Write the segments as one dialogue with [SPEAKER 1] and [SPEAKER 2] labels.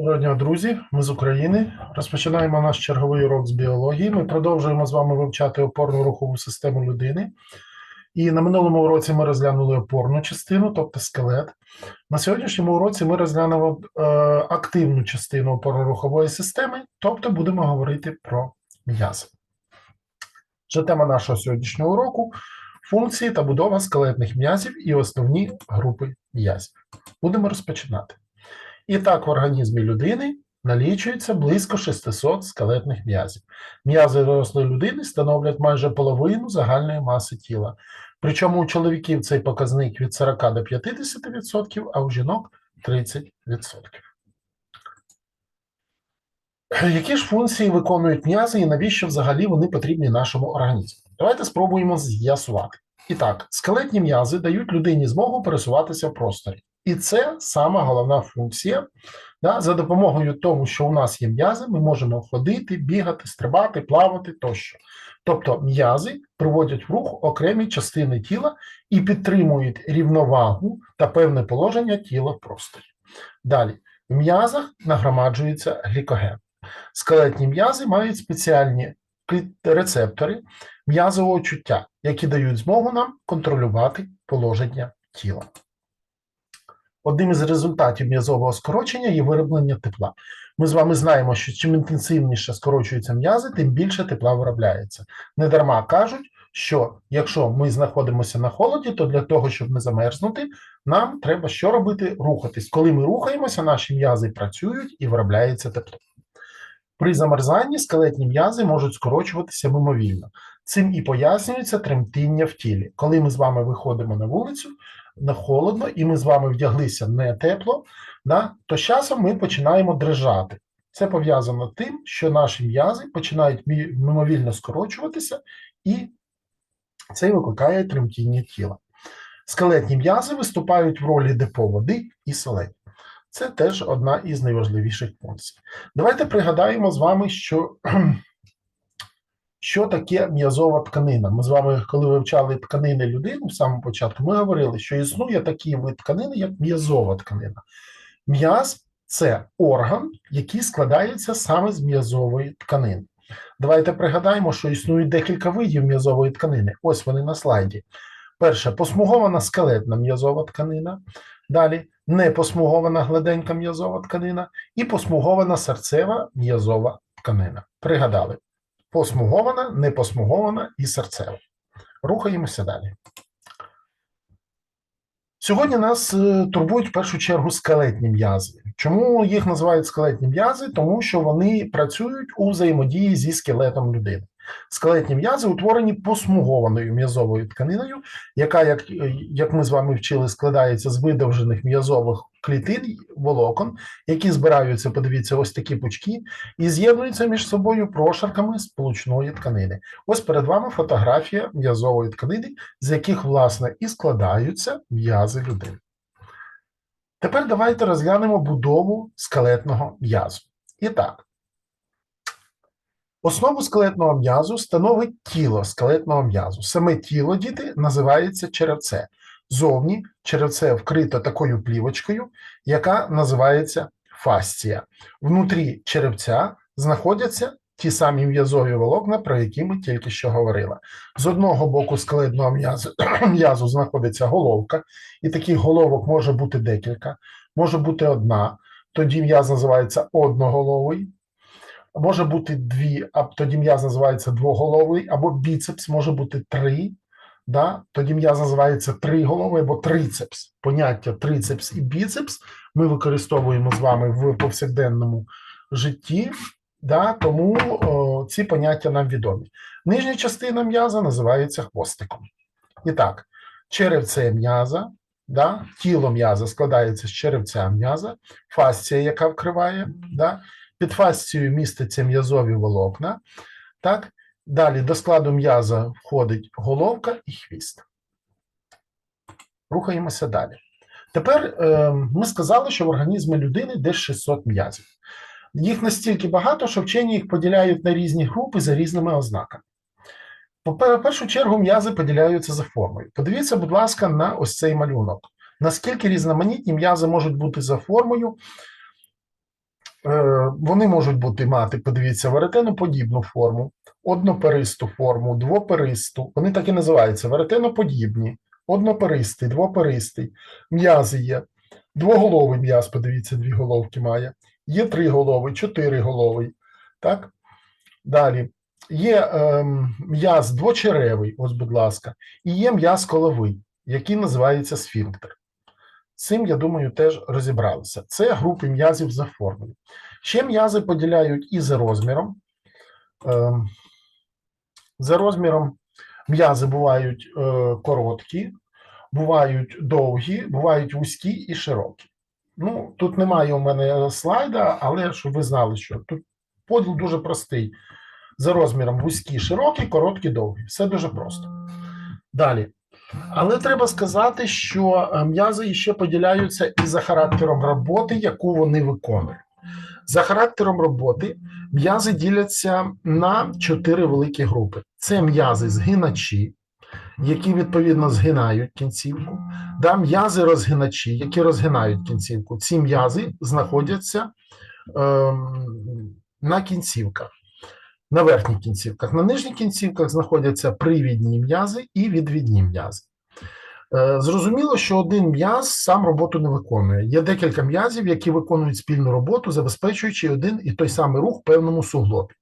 [SPEAKER 1] Доброго дня, друзі. Ми з України. Розпочинаємо наш черговий урок з біології. Ми продовжуємо з вами вивчати опорну рухову систему людини. І на минулому уроці ми розглянули опорну частину, тобто скелет. На сьогоднішньому уроці ми розглянемо е, активну частину опорно-рухової системи, тобто будемо говорити про м'язи. Вже тема нашого сьогоднішнього уроку функції та будова скелетних м'язів і основні групи м'язів. Будемо розпочинати. І так, в організмі людини налічується близько 600 скелетних м'язів. М'язи дорослої людини становлять майже половину загальної маси тіла. Причому у чоловіків цей показник від 40 до 50%, а у жінок 30%. Які ж функції виконують м'язи і навіщо взагалі вони потрібні нашому організму? Давайте спробуємо з'ясувати. І так, скелетні м'язи дають людині змогу пересуватися в просторі. І це сама головна функція. Да? За допомогою того, що у нас є м'язи, ми можемо ходити, бігати, стрибати, плавати тощо. Тобто м'язи приводять в рух окремі частини тіла і підтримують рівновагу та певне положення тіла в просторі. Далі, в м'язах нагромаджується глікоген. Скелетні м'язи мають спеціальні рецептори м'язового чуття, які дають змогу нам контролювати положення тіла. Одним із результатів м'язового скорочення є вироблення тепла. Ми з вами знаємо, що чим інтенсивніше скорочуються м'язи, тим більше тепла виробляється. Недарма кажуть, що якщо ми знаходимося на холоді, то для того, щоб не замерзнути, нам треба що робити? Рухатись. Коли ми рухаємося, наші м'язи працюють і виробляється тепло. При замерзанні скелетні м'язи можуть скорочуватися мимовільно. Цим і пояснюється тремтіння в тілі. Коли ми з вами виходимо на вулицю, на холодно, і ми з вами вдяглися не тепло, да, то з часом ми починаємо дрижати. Це пов'язано тим, що наші м'язи починають мимовільно скорочуватися, і це викликає тремтіння тіла. Скелетні м'язи виступають в ролі депо води і солей. Це теж одна із найважливіших функцій. Давайте пригадаємо з вами, що що таке м'язова тканина. Ми з вами, коли вивчали тканини людини в самому початку, ми говорили, що існує такий вид тканини, як м'язова тканина. М'яз це орган, який складається саме з м'язової тканини. Давайте пригадаємо, що існує декілька видів м'язової тканини. Ось вони на слайді. Перше, посмугована скелетна м'язова тканина. Далі непосмугована гладенька м'язова тканина і посмугована серцева м'язова тканина. Пригадали, посмугована, непосмугована і серцева. Рухаємося далі. Сьогодні нас е, турбують в першу чергу скелетні м'язи. Чому їх називають скелетні м'язи? Тому що вони працюють у взаємодії зі скелетом людини. Скелетні м'язи утворені посмугованою м'язовою тканиною, яка, як як ми з вами вчили, складається з видовжених м'язових клітин, волокон, які збираються, подивіться, ось такі пучки, і з'єднуються між собою прошарками сполучної тканини. Ось перед вами фотографія м'язової тканини, з яких, власне, і складаються м'язи людини. Тепер давайте розглянемо будову скелетного м'язу. І так. Основу скелетного м'язу становить тіло скелетного м'язу. Саме тіло діти називається черевце. Зовні черевце вкрито такою плівочкою, яка називається фасція. Внутрі черевця знаходяться ті самі м'язові волокна, про які ми тільки що говорили. З одного боку скелетного м'язу знаходиться головка, і таких головок може бути декілька, може бути одна. Тоді м'яз називається одноголовий може бути дві, а тоді м'яз називається двоголовий, або біцепс може бути три. Да? Тоді м'яз називається триголовий або трицепс. Поняття трицепс і біцепс ми використовуємо з вами в повсякденному житті, да? тому о, ці поняття нам відомі. Нижня частина м'яза називається хвостиком. І так, черевце м'яза, да? тіло м'яза складається з черевця м'яза, фасція, яка вкриває. Да? Під фасцією міститься м'язові волокна. Так? Далі до складу м'яза входить головка і хвіст. Рухаємося далі. Тепер е, ми сказали, що в організмі людини десь 600 м'язів. Їх настільки багато, що вчені їх поділяють на різні групи за різними ознаками. В першу чергу м'язи поділяються за формою. Подивіться, будь ласка, на ось цей малюнок. Наскільки різноманітні м'язи можуть бути за формою, Вони можуть бути мати, подивіться, веретеноподібну форму, одноперисту форму, двоперисту. Вони так і називаються веретеноподібні, одноперистий, двоперистий. М'язи є. Двоголовий м'яз, подивіться, дві головки має. Є триголовий, чотириголовий. Так? Далі. Є ем, м'яз двочеревий, ось, будь ласка, і є м'яз коловий, який називається сфінктер. Цим, я думаю, теж розібралися. Це групи м'язів за формою. Ще м'язи поділяють і за розміром. Ем, За розміром м'язи бувають е, короткі, бувають довгі, бувають вузькі і широкі. Ну, тут немає у мене слайда, але щоб ви знали, що тут поділ дуже простий. За розміром вузькі, широкі, короткі, довгі. Все дуже просто. Далі. Але треба сказати, що е, м'язи ще поділяються і за характером роботи, яку вони виконують. За характером роботи м'язи діляться на чотири великі групи: це м'язи згиначі, які відповідно згинають кінцівку, да, м'язи розгиначі, які розгинають кінцівку. Ці м'язи знаходяться ем, на кінцівках, на верхніх кінцівках. На нижніх кінцівках знаходяться привідні м'язи і відвідні м'язи. Е, Зрозуміло, що один м'яз сам роботу не виконує. Є декілька м'язів, які виконують спільну роботу, забезпечуючи один і той самий рух в певному суглобі.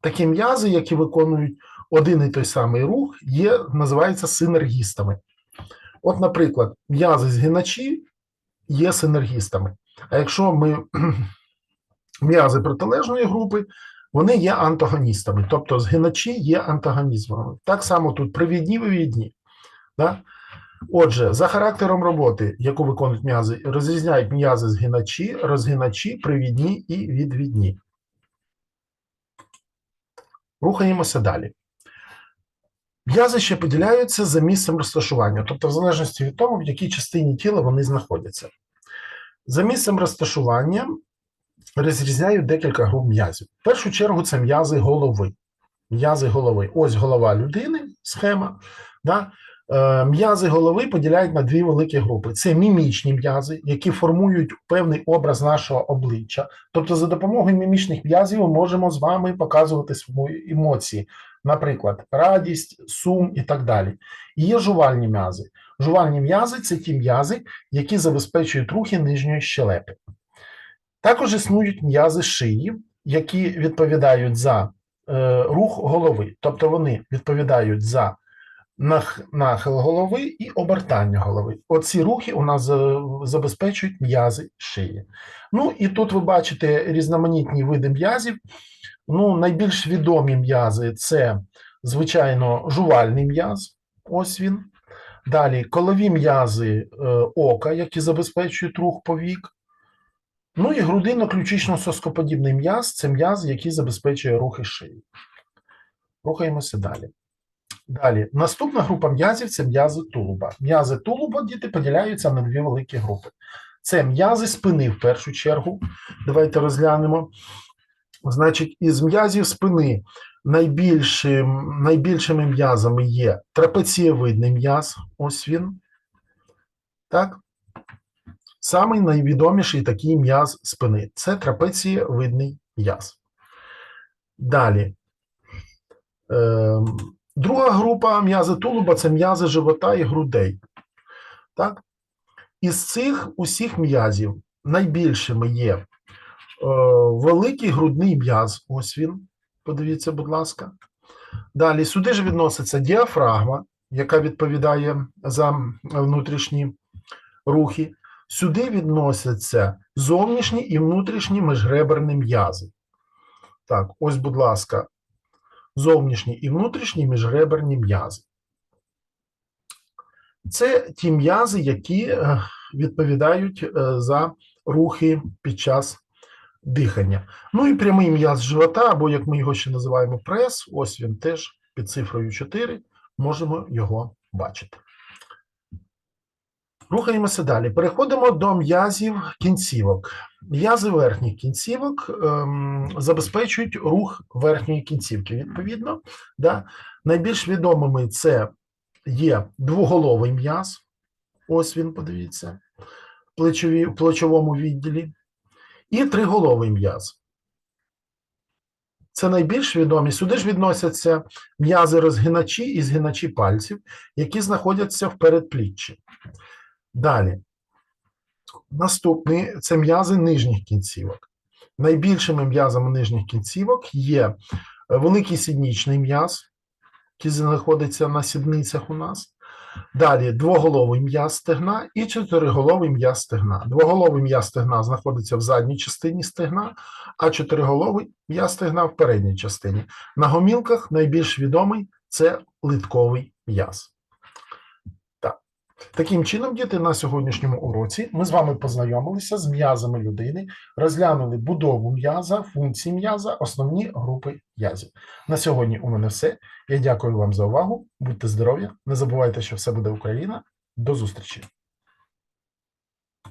[SPEAKER 1] Такі м'язи, які виконують один і той самий рух, є, називаються синергістами. От, наприклад, м'язи згиначі є синергістами. А якщо ми м'язи протилежної групи, вони є антагоністами, тобто згиначі є антагонізмами. Так само тут привідні вивідні. Да? Отже, за характером роботи, яку виконують м'язи, розрізняють м'язи згиначі, розгиначі, привідні і відвідні. Рухаємося далі. М'язи ще поділяються за місцем розташування, тобто в залежності від того, в якій частині тіла вони знаходяться. За місцем розташування розрізняють декілька груп м'язів. В першу чергу це м'язи голови. М'язи голови. Ось голова людини, схема. Да? Е, М'язи голови поділяють на дві великі групи: це мімічні м'язи, які формують певний образ нашого обличчя. Тобто, за допомогою мімічних м'язів ми можемо з вами показувати свої емоції, наприклад, радість, сум і так далі. І є жувальні м'язи. Жувальні м'язи це ті м'язи, які забезпечують рухи нижньої щелепи. Також існують м'язи шиї, які відповідають за е, рух голови, тобто вони відповідають за нах- нахил голови і обертання голови. Оці рухи у нас забезпечують м'язи шиї. Ну і тут ви бачите різноманітні види м'язів. Ну, найбільш відомі м'язи це, звичайно, жувальний м'яз. Ось він. Далі колові м'язи е, ока, які забезпечують рух повік. Ну і грудинно-ключично-соскоподібний м'яз це м'яз, який забезпечує рухи шиї. Рухаємося далі. Далі, наступна група м'язів це м'язи тулуба. М'язи тулуба діти поділяються на дві великі групи. Це м'язи спини в першу чергу. Давайте розглянемо. Значить, із м'язів спини найбільшим, найбільшими м'язами є трапецієвидний м'яз. Ось він. Так. Самий найвідоміший такий м'яз спини це трапецієвидний м'яз. Далі. Ем, Друга група м'язи тулуба це м'язи живота і грудей. Так? Із цих усіх м'язів найбільшими є е, великий грудний м'яз. Ось він. Подивіться, будь ласка. Далі сюди ж відноситься діафрагма, яка відповідає за внутрішні рухи. Сюди відносяться зовнішні і внутрішні міжреберні м'язи. Так, ось, будь ласка, зовнішні і внутрішні міжреберні м'язи. Це ті м'язи, які е, відповідають е, за рухи під час дихання. Ну і прямий м'яз живота, або як ми його ще називаємо прес, ось він теж під цифрою 4, можемо його бачити. Рухаємося далі. Переходимо до м'язів кінцівок. М'язи верхніх кінцівок ем, забезпечують рух верхньої кінцівки. Відповідно, да? найбільш відомими це є двоголовий м'яз. Ось він, подивіться, в плечовому відділі. і триголовий м'яз. Це найбільш відомі. Сюди ж відносяться м'язи розгиначі і згиначі пальців, які знаходяться в передпліччі. Далі. Наступний це м'язи нижніх кінцівок. Найбільшими м'язами нижніх кінцівок є е, великий сіднічний м'яз, який знаходиться на сідницях у нас. Далі двоголовий м'яз стегна і чотириголовий м'яз стегна. Двоголовий м'яз стегна знаходиться в задній частині стегна, а чотириголовий м'яз стегна в передній частині. На гомілках найбільш відомий це литковий м'яз. Так. Таким чином, діти, на сьогоднішньому уроці ми з вами познайомилися з м'язами людини, розглянули будову м'яза, функції м'яза, основні групи м'язів. На сьогодні у мене все. Я дякую вам за увагу. Будьте здорові, не забувайте, що все буде Україна. До зустрічі!